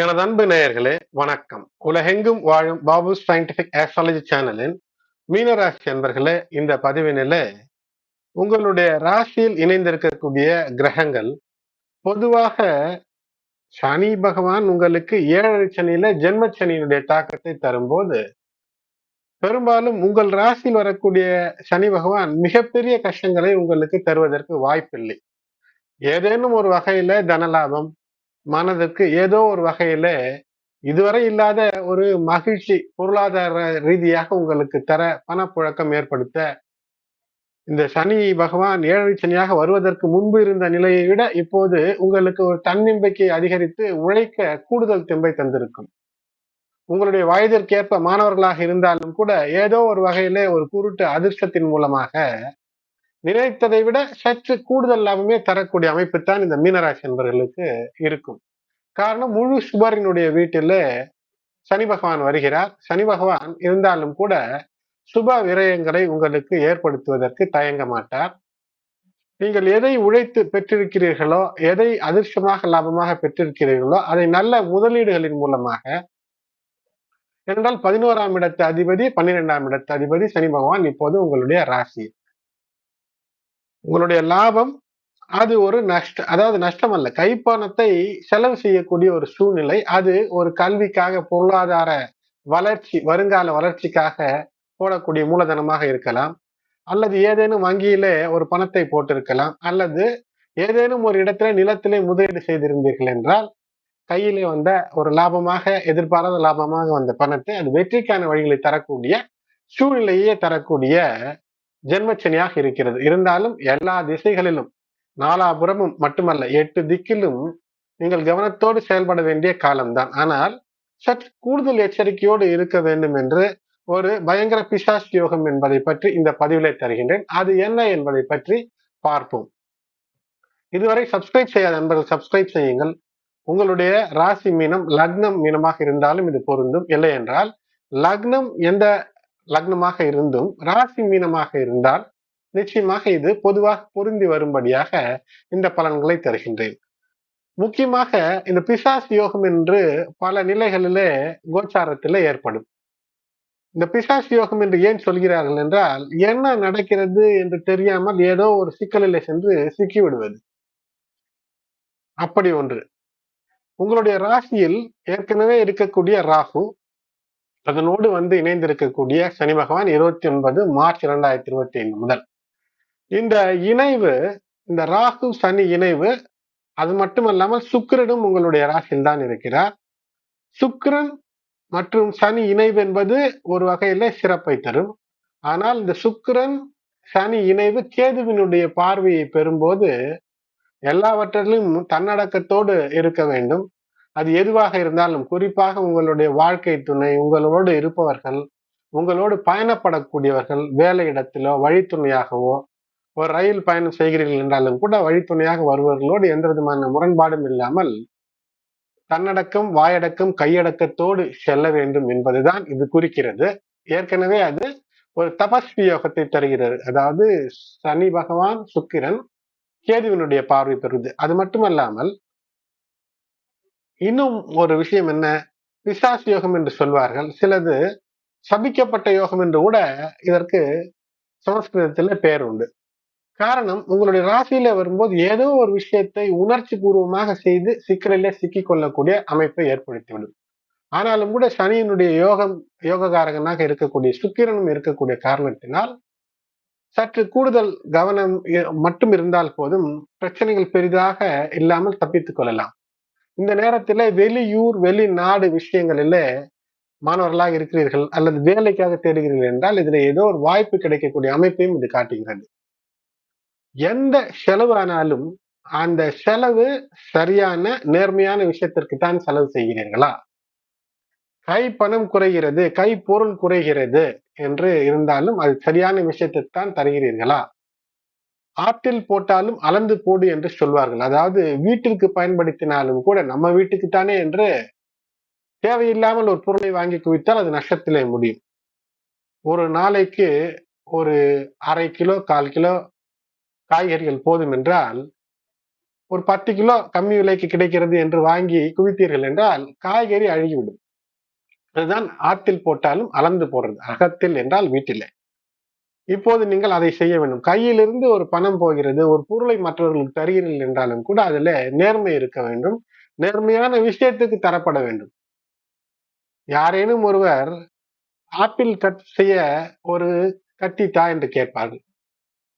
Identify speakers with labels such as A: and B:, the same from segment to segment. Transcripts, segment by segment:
A: எனது அன்பு நேயர்களே வணக்கம். உலகெங்கும் வாழும் பாபு சயின்டிபிக் ஆஸ்ட்ராலஜி சேனலின் மீனராசி அன்பர்களே இந்த பதிவினில உங்களுடைய ராசியில் இணைந்திருக்கக்கூடிய கிரகங்கள் பொதுவாக சனி பகவான் உங்களுக்கு ஏழரை சனியில ஜென்ம சனியினுடைய தாக்கத்தை தரும்போது பெரும்பாலும் உங்கள் ராசியில் வரக்கூடிய சனி பகவான் மிகப்பெரிய கஷ்டங்களை உங்களுக்கு தருவதற்கு வாய்ப்பில்லை. ஏதேனும் ஒரு வகையில தனலாபம் மனதுக்கு ஏதோ ஒரு வகையில இதுவரை இல்லாத ஒரு மகிழ்ச்சி பொருளாதார ரீதியாக உங்களுக்கு தர பணப்புழக்கம் ஏற்படுத்த இந்த சனி பகவான் ஏழரை சனியாக வருவதற்கு முன்பு இருந்த நிலையை விட இப்போது உங்களுக்கு ஒரு தன்னம்பிக்கை அதிகரித்து உழைக்க கூடுதல் தெம்பை தந்திருக்கும். உங்களுடைய வயதிற்கேற்ப மாணவர்களாக இருந்தாலும் கூட ஏதோ ஒரு வகையிலே ஒரு குருட்டு அதிர்ஷ்டத்தின் மூலமாக நினைத்ததை விட சற்று கூடுதல் லாபமே தரக்கூடிய அமைப்பு தான் இந்த மீனராசி என்பவர்களுக்கு இருக்கும். காரணம் முழு சுபரினுடைய வீட்டில் சனி பகவான் வருகிறார். சனி பகவான் இருந்தாலும் கூட சுப விரயங்களை உங்களுக்கு ஏற்படுத்துவதற்கு தயங்க மாட்டார். நீங்கள் எதை உழைத்து பெற்றிருக்கிறீர்களோ எதை அதிர்ஷ்டமாக லாபமாக பெற்றிருக்கிறீர்களோ அதை நல்ல முதலீடுகளின் மூலமாக என்றால் பதினோராம் இடத்து அதிபதி பன்னிரெண்டாம் இடத்து அதிபதி சனி பகவான் இப்போது உங்களுடைய ராசி. உங்களுடைய லாபம் அது ஒரு நஷ்ட அதாவது நஷ்டம் அல்ல கைப்பணத்தை செலவு செய்யக்கூடிய ஒரு சூழ்நிலை அது ஒரு கல்விக்காக பொருளாதார வளர்ச்சி வருங்கால வளர்ச்சிக்காக போடக்கூடிய மூலதனமாக இருக்கலாம். அல்லது ஏதேனும் வங்கியில ஒரு பணத்தை போட்டிருக்கலாம். அல்லது ஏதேனும் ஒரு இடத்துல நிலத்திலே முதலீடு செய்திருந்தீர்கள் என்றால் கையிலே வந்த ஒரு லாபமாக எதிர்பாராத லாபமாக வந்த பணத்தை அது வெற்றிக்கான வழிகளை தரக்கூடிய சூழ்நிலையே தரக்கூடிய ஜென்மச்சனியாக இருக்கிறது. இருந்தாலும் எல்லா திசைகளிலும் நாலாபுறமும் மட்டுமல்ல எட்டு திக்கிலும் நீங்கள் கவனத்தோடு செயல்பட வேண்டிய காலம்தான். ஆனால் சற்று கூடுதல் எச்சரிக்கையோடு இருக்க வேண்டும் என்று ஒரு பயங்கர பிசாஸ் யோகம் என்பதை பற்றி இந்த பதிவிலை தருகின்றேன். அது என்ன என்பதை பற்றி பார்ப்போம். இதுவரை சப்ஸ்கிரைப் செய்யாத நண்பர்கள் சப்ஸ்கிரைப் செய்யுங்கள். உங்களுடைய ராசி மீனம் லக்னம் மீனமாக இருந்தாலும் இது பொருந்தும். இல்லை என்றால் லக்னம் எந்த லக்னமாக இருந்தும் ராசி மீனமாக இருந்தால் நிச்சயமாக இது பொதுவாக பொருந்தி வரும்படியாக இந்த பலன்களை தருகின்றேன். முக்கியமாக இந்த பிசாஸ் யோகம் என்று பல நிலைகளிலே கோச்சாரத்தில் ஏற்படும். இந்த பிசாஸ் யோகம் என்று ஏன் சொல்கிறார்கள் என்றால் என்ன நடக்கிறது என்று தெரியாமல் ஏதோ ஒரு சிக்கலிலே சென்று சிக்கி விடுவது. அப்படி ஒன்று. உங்களுடைய ராசியில் ஏற்கனவே இருக்கக்கூடிய ராகு அதனோடு வந்து இணைந்திருக்கக்கூடிய சனி பகவான் இருபத்தி ஒன்பது மார்ச் இரண்டாயிரத்தி இருபத்தி ஐந்து முதல். இந்த இணைவு இந்த ராகு சனி இணைவு அது மட்டுமல்லாமல் சுக்கிரனும் உங்களுடைய ராசியில் தான் இருக்கிறார். சுக்கிரன் மற்றும் சனி இணைவு என்பது ஒரு வகையில சிறப்பை தரும். ஆனால் இந்த சுக்கிரன் சனி இணைவு கேதுவினுடைய பார்வையை பெறும்போது எல்லாவற்றிலும் தன்னடக்கத்தோடு இருக்க வேண்டும். அது எதுவாக இருந்தாலும் குறிப்பாக உங்களுடைய வாழ்க்கை துணை உங்களோடு இருப்பவர்கள் உங்களோடு பயணப்படக்கூடியவர்கள் வேலை இடத்திலோ வழித்துணையாகவோ ஒரு ரயில் பயணம் செய்கிறீர்கள் என்றாலும் கூட வழித்துணையாக வருவர்களோடு எந்த விதமான முரண்பாடும் இல்லாமல் தன்னடக்கம் வாயடக்கம் கையடக்கத்தோடு செல்ல வேண்டும் என்பதுதான் இது குறிக்கிறது. ஏற்கனவே அது ஒரு தபஸ்வி யோகத்தை தருகிறது. அதாவது சனி பகவான் சுக்கிரன் கேதுவினுடைய பார்வை பெறுது. அது மட்டுமல்லாமல் இன்னும் ஒரு விஷயம் என்ன? பிசாஸ் யோகம் என்று சொல்வார்கள். சிலது சபிக்கப்பட்ட யோகம் என்று கூட இதற்கு சமஸ்கிருதத்துல பேர் உண்டு. காரணம் உங்களுடைய ராசியில வரும்போது ஏதோ ஒரு விஷயத்தை உணர்ச்சி பூர்வமாக செய்து சிக்கலிலே சிக்கிக் கொள்ளக்கூடிய அமைப்பை ஏற்படுத்திவிடும் ஆனாலும் கூட சனியினுடைய யோகம் யோககாரகனாக இருக்கக்கூடிய சுக்கிரனும் இருக்கக்கூடிய காரணத்தினால் சற்று கூடுதல் கவனம் மட்டும் இருந்தால் போதும் பிரச்சனைகள் பெரிதாக இல்லாமல் தப்பித்துக் கொள்ளலாம். இந்த நேரத்துல வெளியூர் வெளிநாடு விஷயங்களில மாணவர்களாக இருக்கிறீர்கள் அல்லது வேலைக்காக தேடுகிறீர்கள் என்றால் இதுல ஏதோ ஒரு வாய்ப்பு கிடைக்கக்கூடிய அமைப்பையும் இது காட்டுகிறது. எந்த செலவு ஆனாலும் அந்த செலவு சரியான நேர்மையான விஷயத்திற்கு தான் செலவு செய்கிறீர்களா? கை பணம் குறைகிறது கை பொருள் குறைகிறது என்று இருந்தாலும் அது சரியான விஷயத்தை தான் தருகிறீர்களா? ஆற்றில் போட்டாலும் அளந்து போடு என்று சொல்வார்கள். அதாவது வீட்டிற்கு பயன்படுத்தினாலும் கூட நம்ம வீட்டுக்கு தானே என்று தேவையில்லாமல் ஒரு பொருளை வாங்கி குவித்தால் அது நஷ்டத்திலே முடியும். ஒரு நாளைக்கு ஒரு அரை கிலோ கால் கிலோ காய்கறிகள் போதும் என்றால் ஒரு பத்து கிலோ கம்மி விலைக்கு கிடைக்கிறது என்று வாங்கி குவித்தீர்கள் என்றால் காய்கறி அழுகிவிடும். அதுதான் ஆத்தில் போட்டாலும் அளந்து போடுறது அகத்தில் என்றால் வீட்டிலே. இப்போது நீங்கள் அதை செய்ய வேண்டும். கையிலிருந்து ஒரு பணம் போகிறது ஒரு பொருளை மற்றவர்களுக்கு தருகிறீர்கள் என்றாலும் கூட அதுல நேர்மை இருக்க வேண்டும். நேர்மையான விஷயத்துக்கு தரப்பட வேண்டும். யாரேனும் ஒருவர் ஆப்பிள் கட் செய்ய ஒரு கத்தி தா என்று கேட்பார்கள்.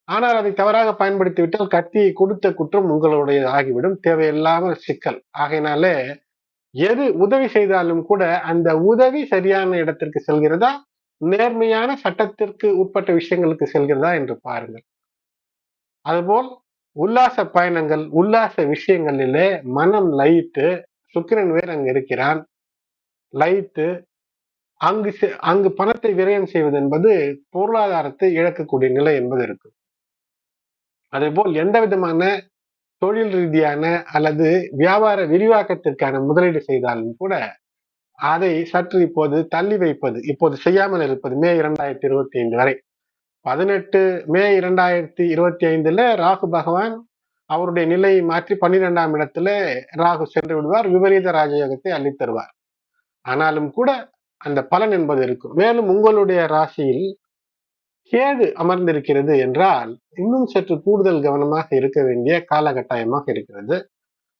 A: ஆனால் அதை தவறாக பயன்படுத்தி விட்டால் கத்தியை கொடுத்த குற்றம் உங்களுடைய ஆகிவிடும். தேவையில்லாமல் சிக்கல். ஆகையினாலே எது உதவி செய்தாலும் கூட அந்த உதவி சரியான இடத்திற்கு செல்கிறதா? நேர்மையான சட்டத்திற்கு உட்பட்ட விஷயங்களுக்கு செல்கிறதா என்று பாருங்கள். அதுபோல் உல்லாச பயணங்கள் உல்லாச விஷயங்களிலே மனம் லயித்து சுக்கிரன் வேறு அங்கு இருக்கிறான். லயித்து அங்கு அங்கு பணத்தை விரயம் செய்வது என்பது பொருளாதாரத்தை இழக்கக்கூடிய நிலை என்பது இருக்கு அதே போல் எந்த விதமான தொழில் ரீதியான அல்லது வியாபார விரிவாக்கத்திற்கான முதலீடு செய்தாலும் கூட அதை சற்று இப்போது தள்ளி வைப்பது இப்போது செய்யாமல் இருப்பது மே இரண்டாயிரத்தி இருபத்தி ஐந்து வரை. பதினெட்டு மே இரண்டாயிரத்தி இருபத்தி ஐந்துல ராகு பகவான் அவருடைய நிலையை மாற்றி பன்னிரெண்டாம் இடத்துல ராகு சென்று விடுவார் விபரீத ராஜயோகத்தை அள்ளித்தருவார் ஆனாலும் கூட அந்த பலன் என்பது இருக்கும். மேலும் உங்களுடைய ராசியில் கேது அமர்ந்திருக்கிறது என்றால் இன்னும் சற்று கூடுதல் கவனமாக இருக்க வேண்டிய காலகட்டாயமாக இருக்கிறது.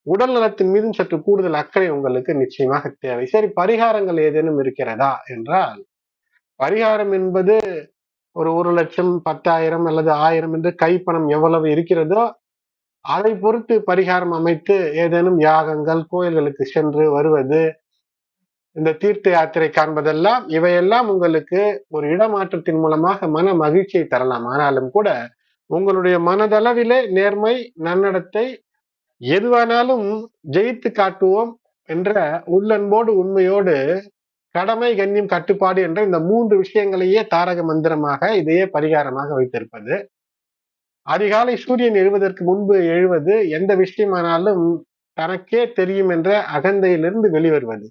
A: உடல் நலத்தின் மீதும் சற்று கூடுதல் அக்கறை உங்களுக்கு நிச்சயமாக தேவை. சரி பரிகாரங்கள் ஏதேனும் இருக்கிறதா என்றால் பரிகாரம் என்பது ஒரு ஒரு லட்சம் பத்தாயிரம் அல்லது ஆயிரம் என்று கைப்பணம் எவ்வளவு இருக்கிறதோ அதை பொறுத்து பரிகாரம் அமைத்து ஏதேனும் யாகங்கள் கோயில்களுக்கு சென்று வருவது இந்த தீர்த்த யாத்திரை காண்பதெல்லாம் இவையெல்லாம் உங்களுக்கு ஒரு இடமாற்றத்தின் மூலமாக மன மகிழ்ச்சியை தரலாம். ஆனாலும் கூட உங்களுடைய மனதளவிலே நேர்மை நன்னடத்தை எதுவானாலும் ஜெயித்து காட்டுவோம் என்ற உள்ளன்போடு உண்மையோடு கடமை கண்ணியம் கட்டுப்பாடு என்ற இந்த மூன்று விஷயங்களையே தாரக மந்திரமாக இதையே பரிகாரமாக வைத்திருப்பது. அதிகாலை சூரியன் எழுவதற்கு முன்பு எழுவது எந்த விஷயமானாலும் தனக்கே தெரியும் என்ற அகந்தையிலிருந்து வெளிவருவது.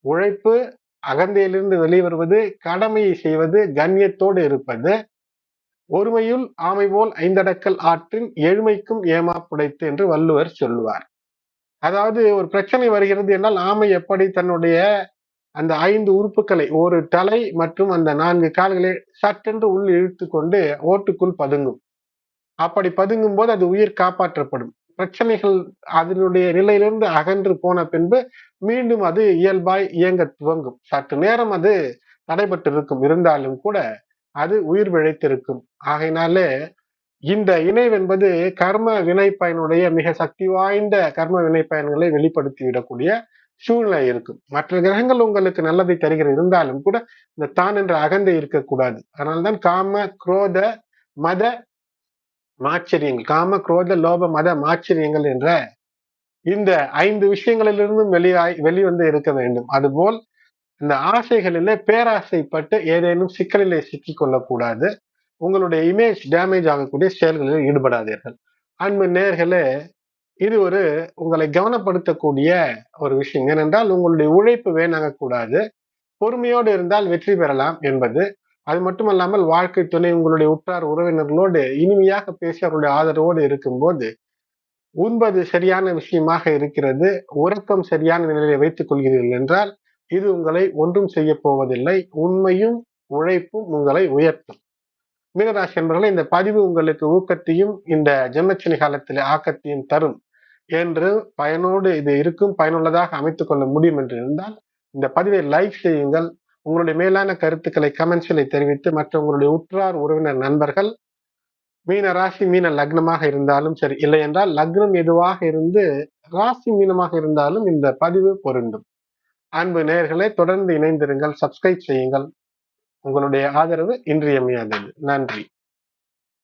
A: உழைப்பு அகந்தையிலிருந்து வெளிவருவது கடமையை செய்வது கண்ணியத்தோடு இருப்பது ஒருமையுள் ஆமை போல் ஐந்தடக்கல் ஆற்றின் எழுமைக்கும் ஏமா புடைத்து என்று வள்ளுவர் சொல்லுவார். அதாவது ஒரு பிரச்சனை வருகிறது என்றால் ஆமை எப்படி தன்னுடைய அந்த ஐந்து உறுப்புகளை ஒரு தலை மற்றும் அந்த நான்கு கால்களை சட்டென்று உள் இழுத்து கொண்டு ஓட்டுக்குள் பதுங்கும். அப்படி பதுங்கும் போது அது உயிர் காப்பாற்றப்படும். பிரச்சனைகள் அதனுடைய நிலையிலிருந்து அகன்று போன பின்பு மீண்டும் அது இயல்பாய் இயங்க துவங்கும். சற்று நேரம் அது தடைபட்டு இருக்கும் இருந்தாலும் கூட அது உயிர் பிழைத்திருக்கும். ஆகையினாலே இந்த இணைவு என்பது கர்ம வினை பயனுடைய மிக சக்தி வாய்ந்த கர்ம வினை பயன்களை வெளிப்படுத்தி விடக்கூடிய சூழ்நிலை இருக்கும். மற்ற கிரகங்கள் உங்களுக்கு நல்லதை தருகிற இருந்தாலும் கூட இந்த தான் என்ற அகந்தை இருக்கக்கூடாது. அதனால்தான் காம குரோத மத மாச்சரியங்கள் காம குரோத லோப மத மாச்சரியங்கள் என்ற இந்த ஐந்து விஷயங்களிலிருந்தும் வெளியாய் வெளிவந்து இருக்க வேண்டும். அதுபோல் இந்த ஆசைகளிலே பேராசைப்பட்டு ஏதேனும் சிக்கலிலே சிக்கிக் கொள்ளக்கூடாது உங்களுடைய இமேஜ் டேமேஜ் ஆகக்கூடிய செயல்களில் ஈடுபடாதீர்கள். அன்பு நேர்களே இது ஒரு உங்களை கவனப்படுத்தக்கூடிய ஒரு விஷயம். ஏனென்றால் உங்களுடைய உழைப்பு வேணாகக்கூடாது. பொறுமையோடு இருந்தால் வெற்றி பெறலாம் என்பது. அது மட்டுமல்லாமல் வாழ்க்கை துணை உங்களுடைய உற்றார் உறவினர்களோடு இனிமையாக பேசி அவருடைய ஆதரவோடு இருக்கும்போது உண்பது சரியான விஷயமாக இருக்கிறது. உறக்கம் சரியான நிலையை வைத்துக் கொள்கிறீர்கள் என்றால் இது உங்களை ஒன்றும் செய்ய போவதில்லை. உண்மையும் உழைப்பும் உங்களை உயர்த்தும். மீனராசி என்பவர்களை இந்த பதிவு உங்களுக்கு ஊக்கத்தையும் இந்த ஜென்மச்சனி காலத்தில் ஆக்கத்தையும் தரும் என்று பயனோடு இது இருக்கும் பயனுள்ளதாக அமைத்துக் கொள்ள முடியும் என்று இருந்தால் இந்த பதிவை லைக் செய்யுங்கள். உங்களுடைய மேலான கருத்துக்களை கமெண்ட்ஸில் தெரிவித்து மற்ற உங்களுடைய உற்றார் உறவினர் நண்பர்கள் மீன ராசி மீன லக்னமாக இருந்தாலும் சரி இல்லை என்றால் லக்னம் எதுவாக இருந்து ராசி மீனமாக இருந்தாலும் இந்த பதிவு பொருந்தும். அன்பு நேர்களை தொடர்ந்து இணைந்திருங்கள் சப்ஸ்கிரைப் செய்யுங்கள். உங்களுடைய ஆதரவு இன்றியமையாதது. நன்றி.